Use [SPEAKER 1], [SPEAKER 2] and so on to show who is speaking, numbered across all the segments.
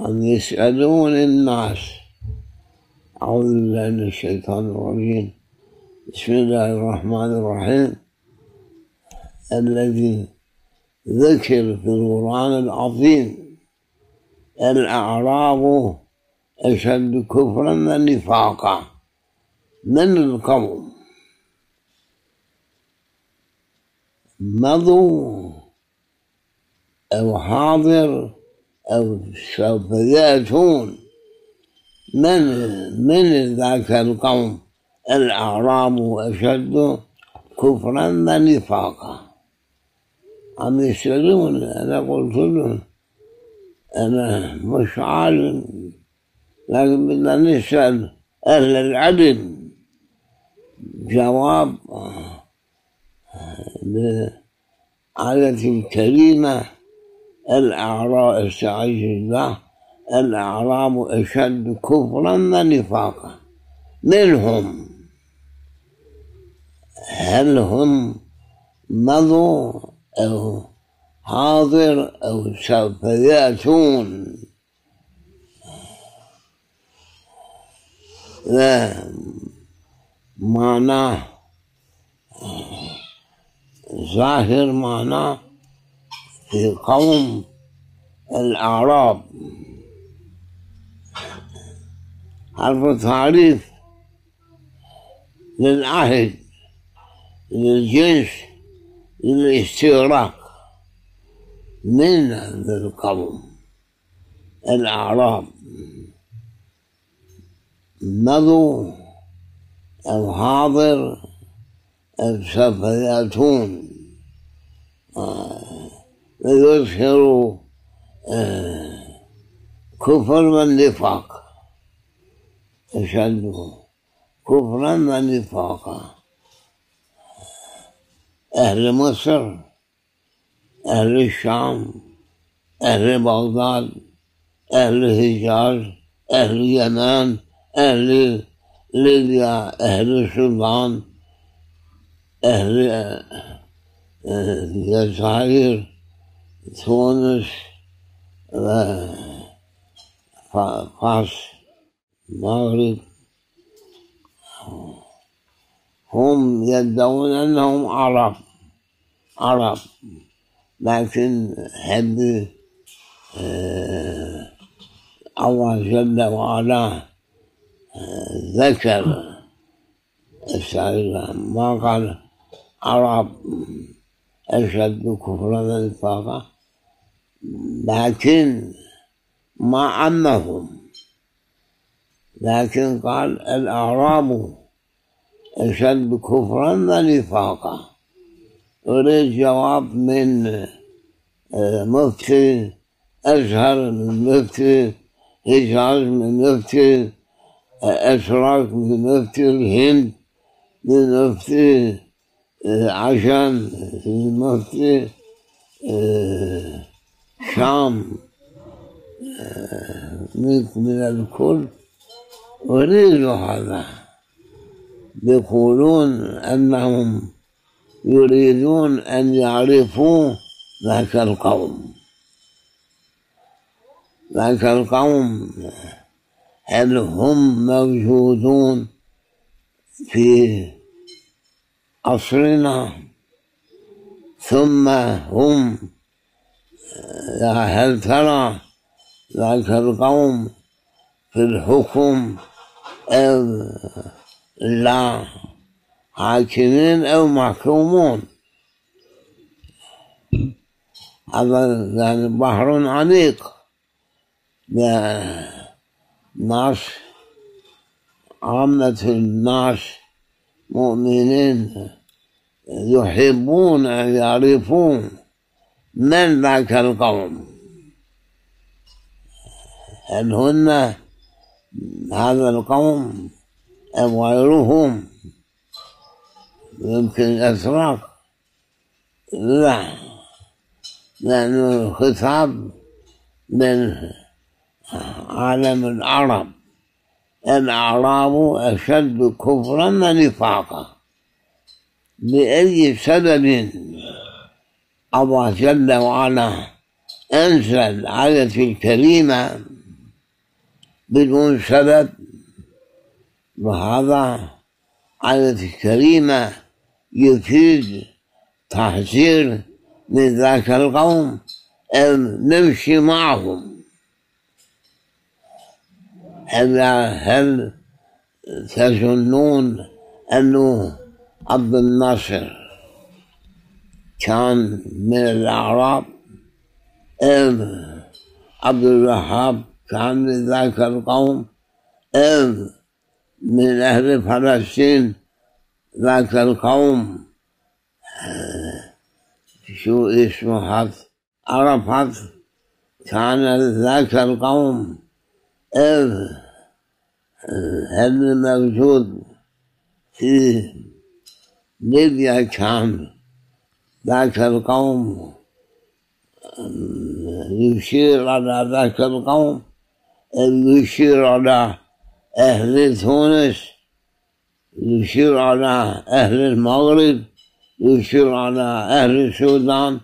[SPEAKER 1] أن يسألون الناس. أعوذ بالله من الشيطان الرجيم. بسم الله الرحمن الرحيم. الذي ذكر في القرآن العظيم الأعراب أشد كفرا ونفاقا من القوم. مضوا أو حاضر أو سوف يأتون. من من ذاك القوم؟ الأعراب أشد كفرا ونفاقا. عم يسألون أنا قلت لهم أنا مش عالم لكن بدنا نسأل أهل العلم جواب بآية الكريمة. الأعراب استعيذ الله الأعراب أشد كفرا ونفاقا. منهم هل هم مضوا أو حاضر أو سوف يأتون؟ معناه ظاهر معناه في قوم الأعراب. حرف تعريف للعهد للجنس للاستغراق من القوم الأعراب. مضوا أو حاضر أو سوف يأتون ويظهروا كفر والنفاق. أشد كفرا ونفاقا أهل مصر أهل الشام أهل بغداد أهل الحجاز أهل اليمن أهل ليبيا أهل السودان أهل الجزائر. تونس فاس المغرب هم يدعون أنهم عرب عرب. لكن حب الله جل وعلا ذكر. السائل ما قال عرب أشد كفرا ونفاقا لكن ما عمهم. لكن قال الأعراب أشد كفرا ونفاقا. أريد جواب من مفتي أزهر من مفتي حجاز من مفتي أشراك من مفتي الهند من مفتي عشان من مفتي شام من الكل. أريد هذا. يقولون أنهم يريدون أن يعرفوا ذاك القوم. ذاك القوم هل هم موجودون في عصرنا؟ ثم هم هل ترى ذاك القوم في الحكم أو لا حاكمين أو محكومون. هذا يعني بحر عميق. ناس عامة الناس مؤمنين يحبون أن يعرفون. من ذاك القوم؟ هل هن هذا القوم أم غيرهم؟ يمكن الأسراق لا. لأنه خطاب من عالم العرب. الأعراب أشد كفرا ونفاقا بأي سبب؟ الله جل وعلا أنزل الآية الكريمة بدون سبب وهذا آية الكريمة يفيد تحذير من ذاك القوم أن نمشي معهم. هل هل تظنون أنه عبد الناصر كان من الأعراب. أم عبد الوهاب كان من ذاك القوم. أم من أهل فلسطين ذاك القوم. شو اسمه حفظ عرفت كان ذاك القوم. هل موجود في ليبيا كان ذاك القوم يشير على ذاك القوم يشير على أهل تونس يشير على أهل المغرب يشير على أهل السودان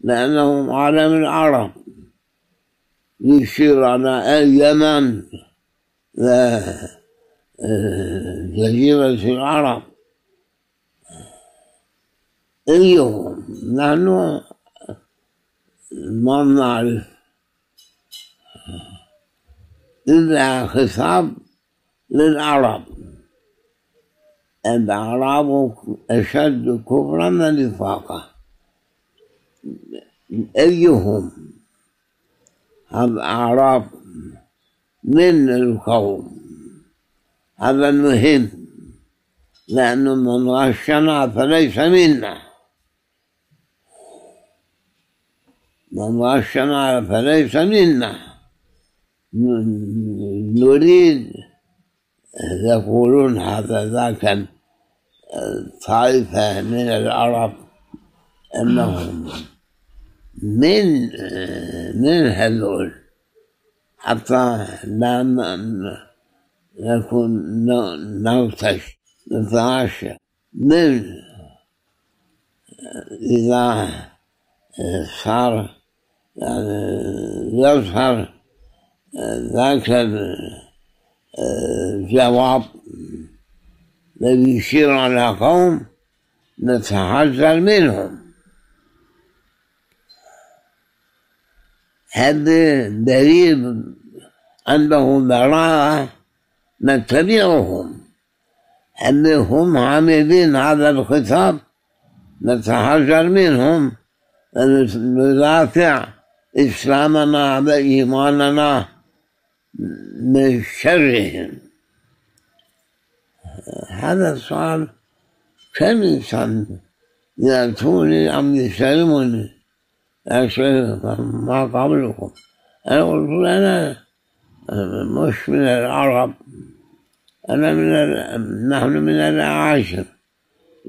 [SPEAKER 1] لأنهم عالم العرب. يشير على اليمن جزيرة العرب. اليوم نحن ما نعرف إلا خطاب للعرب. الأعراب أشد كفرا ونفاقا أيهم الأعراب من القوم. هذا المهم لأنه من غشنا فليس منا. من غشنا فليس منا. نريد يقولون هذا ذاك طائفة من العرب أنهم من من هذول. حتى لا نكون نغتش نتعشى من؟ إذا صار يعني يظهر ذاك الجواب الذي يشير على قوم نتحذر منهم. هذا دليل أنه براءة نتبعهم هل هم عاملين هذا الخطاب نتحذر منهم ندافع إسلامنا وإيماننا من شرهم هذا السؤال كم إنسان يأتوني أم يسلموني شيخ ما قبلكم. أنا قلت أنا مش من العرب أنا من نحن من الأعاشر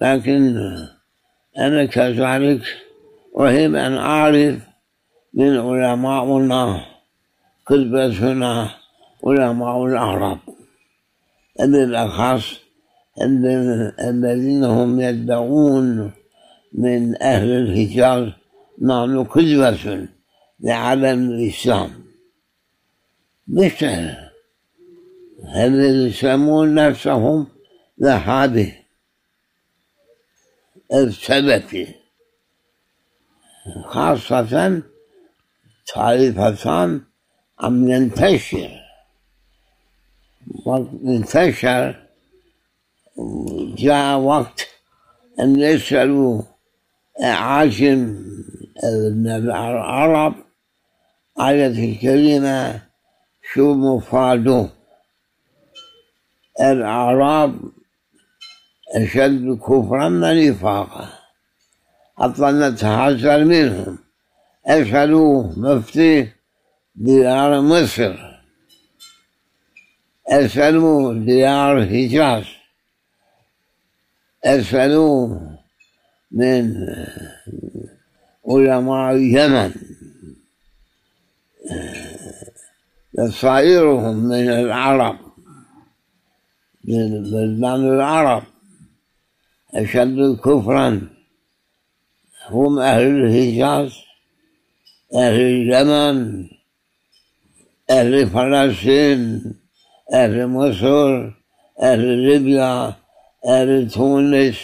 [SPEAKER 1] لكن أنا كذلك أحب أن أعرف من علماؤنا قدوتنا علماء العرب بالأخص الذين هم يدعون من أهل الحجاز نحن قدوة لعالم الإسلام. مثل هل يسمون نفسهم ذهابه السلفي خاصة طائفتان عم ينتشر؟ انتشر جاء وقت أن يسألوا عاجم العرب آية الكريمة شو مفاده. الأعراب أشد كفرا ونفاقا حتى نتحذر منهم. اسألوا مفتي ديار مصر. اسألوا ديار الحجاز اسألوا من علماء اليمن. بصائرهم من العرب. من بلدان العرب. أشد كفرا. هم أهل الحجاز. أهل اليمن أهل فلسطين أهل مصر أهل ليبيا أهل تونس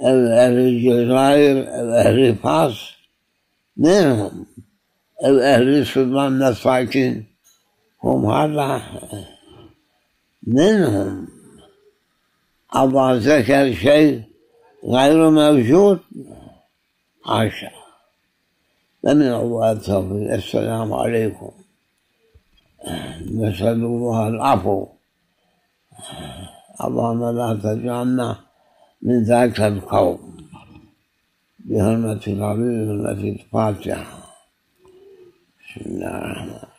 [SPEAKER 1] أهل الجزائر أهل فاس منهم أهل السودان الساكن هم هذا. منهم الله ذكر شيء غير موجود. عاشا لمن الله التوفيق السلام عليكم. نسأل الله العفو. اللهم لا تجعلنا من ذاك القوم. بهرمة النبي التي الفاتحة بسم الله الرحمن